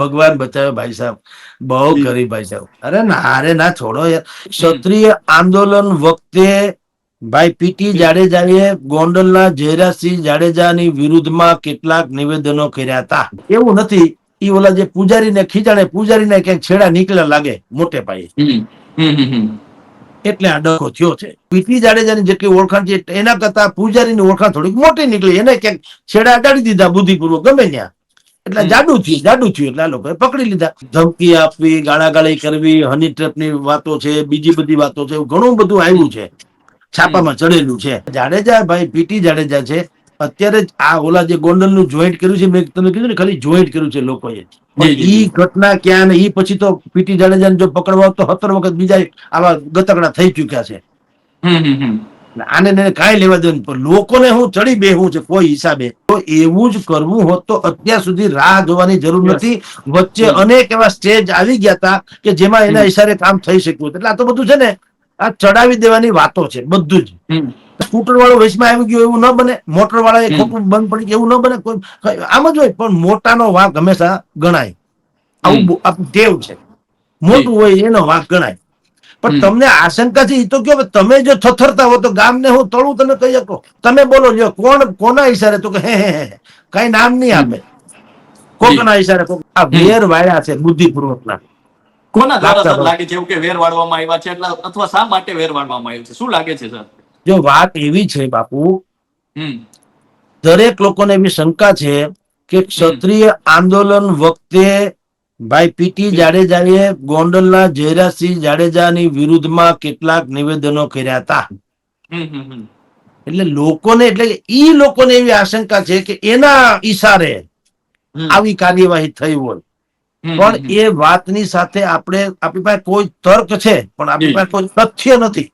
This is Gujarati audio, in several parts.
ભગવાન બચાવે ભાઈ સાહેબ. બહુ. કરી ભાઈ સાહેબ. અરે ના અરે ના છોડો યાર. ક્ષત્રિય આંદોલન વખતે ભાઈ પીટી જાડેજાએ ગોંડલના જયરાજસિંહ જાડેજાની વિરુદ્ધમાં કેટલાક નિવેદનો કર્યા હતા. એવું નથી. એ ઓલા જે પૂજારીને ખીચાડે પૂજારીને ક્યાંક છેડા નીકળ્યા લાગે મોટે પાયે. એટલે આ ડખો થયો છે. પીટી જાડેજાની જેટલી ઓળખાણ છે એના કરતા પૂજારીની ઓળખાણ થોડીક મોટી નીકળી. એને ક્યાંક છેડા અડાડી દીધા બુદ્ધિપૂર્વક. ગમે ત્યાં. એટલે. જાડુ થયું જાડુ થયું એટલે આ લોકોએ પકડી લીધા. ધમકી આપવી ગાળાગાળી કરવી હની ટ્રેપની વાતો છે બીજી બધી વાતો છે ઘણું બધું આવ્યું છે. છાપામાં ચડેલું છે. જાડેજા ભાઈ પીટી જાડેજા છે. અત્યારે આ ઓલા જે ગોંડલનું જોઈન્ટ કર્યું છે મેં તમે કીધું ને ખાલી જોઈન્ટ કર્યું છે લોકોએ. ઈ ઘટના ક્યાં ને ઈ પછી તો પીટી જાડેજાને જો પકડવા તો સત્તર વખત બીજા આવા ગતકડા થઈ ચુક્યા છે. હમ હમ. આને કાંઈ લેવા દેવું પણ લોકોને હું ચડી બેહવું છે કોઈ હિસાબે. તો એવું જ કરવું હોત તો અત્યાર સુધી રાહ જોવાની જરૂર નથી. વચ્ચે અનેક એવા સ્ટેજ આવી ગયા હતા કે જેમાં એના. ઈશારે કામ થઈ શક્યું. એટલે આ તો બધું છે ને આ ચડાવી દેવાની વાતો છે બધું જ. સ્કૂટર વાળો વચમાં આવી ગયો એવું ન બને મોટર વાળા એ બંધ પડી ગયું એવું ન બને કોઈ આમ જ હોય. પણ મોટાનો વાંક હંમેશા ગણાય. આવું ટેવ છે. મોટું હોય એનો વાંક ગણાય. પણ તમને આશંકા છે એ તો કયો તમે જો થથરતા હો તો ગામને હું તળું તમે કહી શકો? તમે બોલો જો કોણ કોના ઈશારે? તો કે હે હે હે કઈ નામ નહીં આપે. કોકના ઈશારે કોક આ વેર વાળ્યા છે બુદ્ધિપૂર્વકના. કોના દ્વારા સર લાગે છે એવું કે વેર વાળવામાં આવ્યા છે? એટલે અથવા શા માટે વેર વાળવામાં આવ્યું છે? શું લાગે છે સર? જો વાત એવી છે બાપુ હમ. દરેક લોકોને એવી શંકા છે કે ક્ષત્રિય આંદોલન વખતે ભાઈ પીટી જાડેજાએ ગોંડલના જયરાજસિંહ જાડેજાની વિરુદ્ધમાં કેટલાક નિવેદનો કર્યા હતા. એટલે લોકોને એટલે ઈ લોકોને એવી આશંકા છે કે એના ઈશારે આવી કાર્યવાહી થઈ હોય. પણ એ વાતની સાથે આપણે આપણી પાસે કોઈ તર્ક છે પણ આપણી પાસે કોઈ તથ્ય નથી.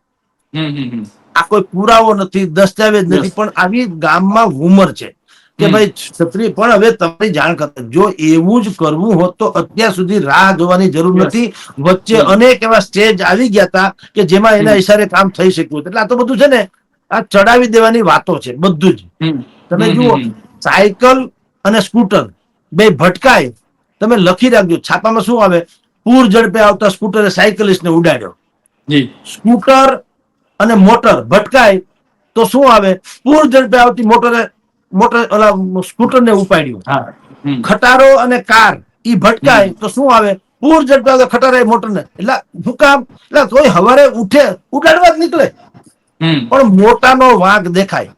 આ કોઈ પુરાવો નથી દસ્તાવેજ નથી પણ આવી ગામમાં હુમર છે. કે ભાઈ ક્ષત્રિય પણ હવે તમારી જાણ કરતા જો એવું જ કરવું હોત તો અત્યાર સુધી રાહ જોવાની જરૂર નથી. વચ્ચે અનેક એવા સ્ટેજ આવી ગયા હતા કે જેમાં એના. ઈશારે કામ થઈ શક્યું એટલે આ તો બધું છે ને આ ચડાવી દેવાની વાતો છે બધું જ. તમે જુઓ સાયકલ અને સ્કૂટર બે ભટકાય. તમે લખી રાખજો છાપામાં શું આવે? પૂર ઝડપે આવતા સ્કૂટરે સાયકલિસ્ટને ઉડાડ્યો. સ્કૂટર અને મોટર ભટકાય તો શું આવે? પૂર ઝડપે આવતી મોટરે મોટર ઓલા સ્કૂટરને ઉપાડ્યું. ખટારો અને કાર ઈ ભટકાય તો શું આવે? પૂર ઝડપે આવતા મોટર ને એટલે શું કામ એટલે કોઈ હવારે ઉઠે ઉડાડવા જ નીકળે. પણ મોટાનો વાંક દેખાય.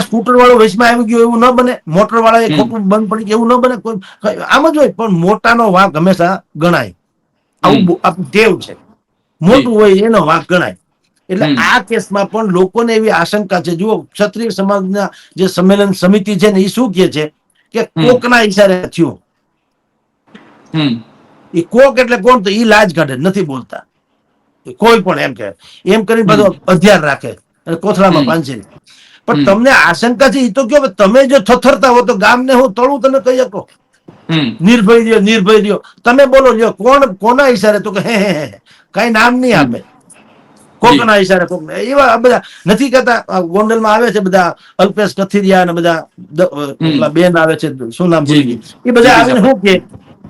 સ્કૂટર વાળો વચમાં આવી ગયો એવું ન બને મોટર વાળા ખોટું બંધ પડી ગયું એવું ન બને કોઈ આમ જ હોય. પણ મોટાનો વાંક હંમેશા ગણાય. આવું. ટેવ છે. મોટું હોય એનો વાંક ગણાય. એટલે. આ કેસમાં પણ લોકોને એવી આશંકા છે. જુઓ ક્ષત્રિય સમાજના જે સંમેલન સમિતિ છે ને એ શું કહે છે કે કોકના ઈશારે થયું. એ કોક એટલે કોણ? તો એ લાજ કાઢે નથી બોલતા. કોઈ પણ એમ કે એમ કરીને બધો અધ્યાર રાખે અને કોથળામાં હમ. પણ તમને આશંકા છે એ તો કયો કે તમે જો થથરતા હો તો ગામને હું તળું તમે કહી શકો. નિર્ભય રહ્યો નિર્ભય રહ્યો. તમે બોલો લ્યો કોણ કોના ઈશારે? તો કે હે હે હે. કઈ નામ નહીં આપે. કોકના ઈશારે કોક એવા બધા નથી કહેતા. ગોંડલમાં આવે છે બધા અલ્પેશ કથિરિયા ને બધા બેન આવે છે શું નામ. એ બધા આવીને શું કે?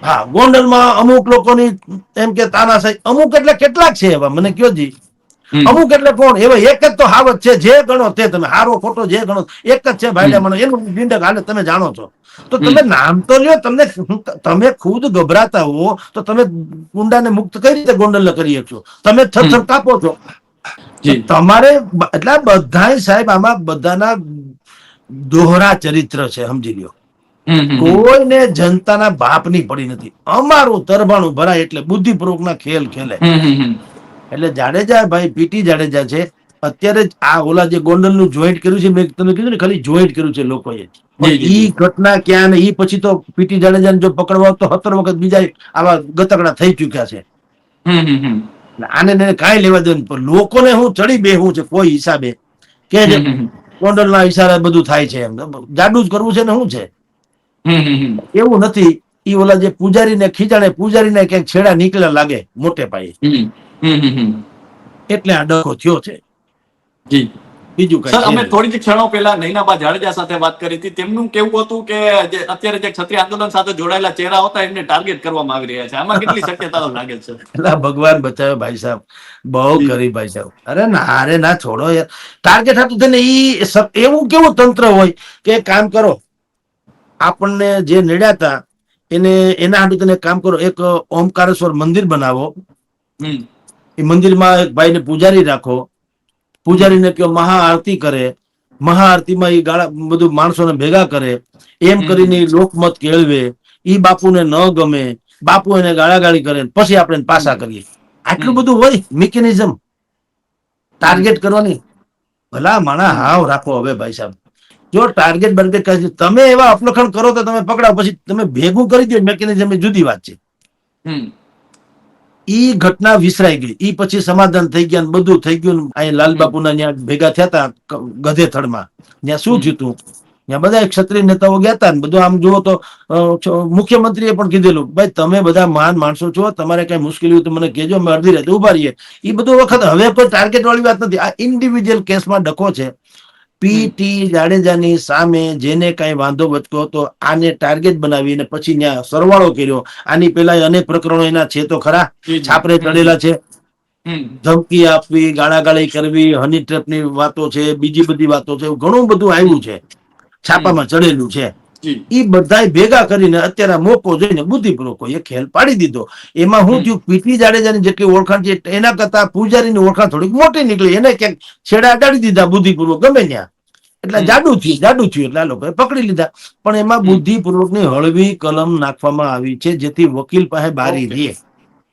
હા ગોંડલમાં અમુક લોકોની એમ કે તાનાશાહી અમુક એટલે કેટલાક છે એવા મને કયો જી. અમુક એટલે કોણ? એવા એક જ તો હાવત છે જે ગણો તે તમે હારો ખોટો જે ગણો એક જ છે ભાઈ મને એનું ડિંડક હાલે તમે જાણો છો. તો તમે નામ તો લ્યો તમને તમે ખુદ ગભરાતા હો તો તમે ગુંડાને મુક્ત કઈ રીતે ગોંડલ કરી શકશો? તમે થરથર કાપો છો. તમારે એટલે બધા સાહેબ આમાં બધાના દોહરા ચરિત્ર છે સમજી લ્યો. કોઈને જનતાના બાપની પડી નથી. અમારું તરભાણું ભરાય એટલે બુદ્ધિપૂર્વકના ખેલ ખેલે હમ. એટલે જાડેજા ભાઈ પીટી જાડેજા છે અત્યારે આ ઓલા જે ગોંડલનું જોઈન્ટ કર્યું છે મેં તમે કીધું ને ખાલી જોઈન્ટ કર્યું છે લોકોએ. ઈ ઘટના ક્યાં ને ઈ પછી તો પીટી જાડેજાને જો પકડવા તો સત્તર વખત બીજા આવા ગતકડા થઈ ચુક્યા છે. આને કાંઈ લેવા દેવું પણ લોકોને હું ચડી બેહવું છે કોઈ હિસાબે. કે કોન્ડલના ઈશારે બધું થાય છે એમ. જાડું જ કરવું છે ને શું છે. એવું નથી. ઈ ઓલા જે પૂજારીને ખીચાડે પૂજારીને ક્યાંક છેડા નીકળ્યા લાગે મોટે પાયે. એટલે આ ડખો થયો છે. જી. બીજું કઈ સર અમે થોડી જ ક્ષણો પહેલા નૈનાબા જાડેજા સાથે વાત કરી હતી. તેમનું કેવું હતું કે જે અત્યારે જે ક્ષત્રિય આંદોલન સાથે જોડાયેલા ચહેરા હતા એમને ટાર્ગેટ કરવામાં આવી રહ્યા છે. આમાં કેટલી શક્યતાઓ લાગે છે? અલા ભગવાન બચાવે ભાઈ સાહેબ. બહુ. કરી ભાઈ સાહેબ. અરે ના અરે ના છોડો યાર. ટાર્ગેટ હતું તેને ઈ એવું કેવું તંત્ર હોય કે કામ કરો. આપણને જે નડ્યા એને એના હાટુ તને કામ કરો. એક ઓમકારેશ્વર મંદિર બનાવો. એ મંદિરમાં એક ભાઈને પૂજારી રાખો. પૂજારીને કયો મહાઆરતી કરે મહાઆરતીમાં એ ગાળા બધું માણસોને ભેગા કરે એમ કરીને લોકમત કેળવે એ બાપુને ન ગમે બાપુ એને ગાળાગાળી કરે પછી આપણે પાછા કરીએ. આટલું બધું હોય મિકેનિઝમ. ટાર્ગેટ કરવાની. ભલા માણા હાવ રાખો હવે ભાઈ સાહેબ. જો ટાર્ગેટ બર્ગેટ કરી તમે એવા અપલખણ કરો તો તમે પકડાવ પછી તમે ભેગું કરી દો મેકેનિઝમ એ જુદી વાત છે. ઈ ઘટના વિસરાઈ ગઈ. ઈ પછી સમાધાન થઈ ગયા બધું થઈ ગયું અહીં લાલબાપુના ત્યાં ભેગા થયા હતા ગધેથડમાં. ત્યાં શું. થયું ત્યાં બધા ક્ષત્રિય નેતાઓ ગયા હતા ને બધું આમ જુઓ તો મુખ્યમંત્રીએ પણ કીધેલું ભાઈ તમે બધા મહાન માણસો છો તમારે કઈ મુશ્કેલી હોય તો મને કહેજો અમે અડધી રાતે ઊભા રહીએ. એ બધું વખત હવે કોઈ ટાર્ગેટ વાળી વાત નથી. આ ઇન્ડિવિજ્યુઅલ કેસમાં ડકો છે. પીટી જાડેજાની સામે જેને કઈ વાંધો વધતો હતો આને ટાર્ગેટ બનાવીને પછી ત્યાં સરવાળો કર્યો. આની પેલા અનેક પ્રકરણો એના છે તો ખરા. છાપરે ચડેલા છે. ધમકી આપવી ગાળાગાળી કરવી હની ટ્રેપની વાતો છે બીજી બધી વાતો છે ઘણું બધું આવ્યું છે. છાપામાં ચડેલું છે. એ બધાય ભેગા કરીને અત્યારે મોકો જોઈને બુદ્ધિપૂર્વક એ ખેલ પાડી દીધો. એમાં હું થયું પીટી જાડેજાની જેટલી ઓળખાણ છે એના કરતા પૂજારીની ઓળખાણ થોડીક મોટી નીકળી. એને ક્યાંક છેડા અડાડી દીધા બુદ્ધિપૂર્વક ગમે ત્યાં. એટલે. જાડું થયું જાડું થયું એટલે આ લોકોએ પકડી લીધા. પણ એમાં. બુદ્ધિપૂર્વકની હળવી કલમ નાખવામાં આવી છે જેથી વકીલ પાસે બારી. રહે.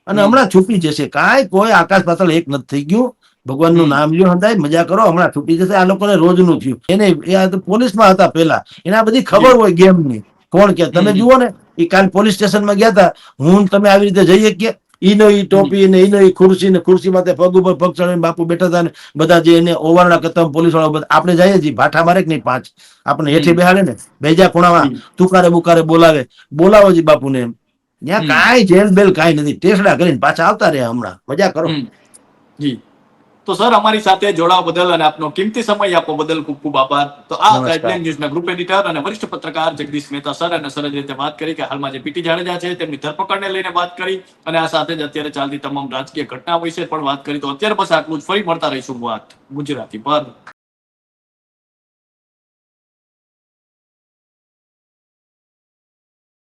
અને હમણાં છૂટી જશે. કાંઈ કોઈ આકાશ પાતળ એક નથી થઈ ગયું. ભગવાનનું નામ લ્યો હંધાય મજા કરો હમણાં છૂટી જશે. આ લોકોને રોજનું થયું. એને એ પોલીસમાં હતા પેલા એને આ બધી ખબર હોય ગેમની. કોણ કે? તમે જુઓ ને એ કાલ પોલીસ સ્ટેશનમાં ગયા હતા. હું તમે આવી રીતે જઈએ કે ઈનો ઈ ટોપી ને ઈનો ઈ ખુરશી ને ખુરશી માથે પગ ઉપર પગ ચડાવીને બાપુ બેઠા હતા ને બધા જે એને ઓવારણા કરતા પોલીસવાળા બધા આપણે જઈએ છીએ. ભાઠા મારે કે નહીં? પાંચ. આપણે હેઠે. બેહાડે ને. બેજા ખૂણામાં તુકારે બુકારે બોલાવે. બોલાવો જી બાપુને એમ. ત્યાં. કાંઈ જેલ બેલ કાંઈ નથી. ટેસડા કરીને પાછા આવતા રહ્યા હમણાં. મજા કરો. જી. તો સર અમારી સાથે જોડાવા બદલ અને આપનો કિંમતી સમય આપવા બદલ ખૂબ ખૂબ આભાર. તો આ. ગાઈડલાઈન ન્યૂઝના ગ્રુપ એડિટર અને વરિષ્ઠ પત્રકાર જગદીશ મહેતા સર અને સરસ રીતે વાત કરી કે હાલમાં જે પીટી જાડેજા છે તેમની ધરપકડને લઈને વાત કરી અને આ સાથે જ અત્યારે ચાલતી તમામ રાજકીય ઘટના વિશે પણ વાત કરી. તો અત્યારે બસ આટલું જ. ફરી મળતા રહીશું વાત ગુજરાતી પર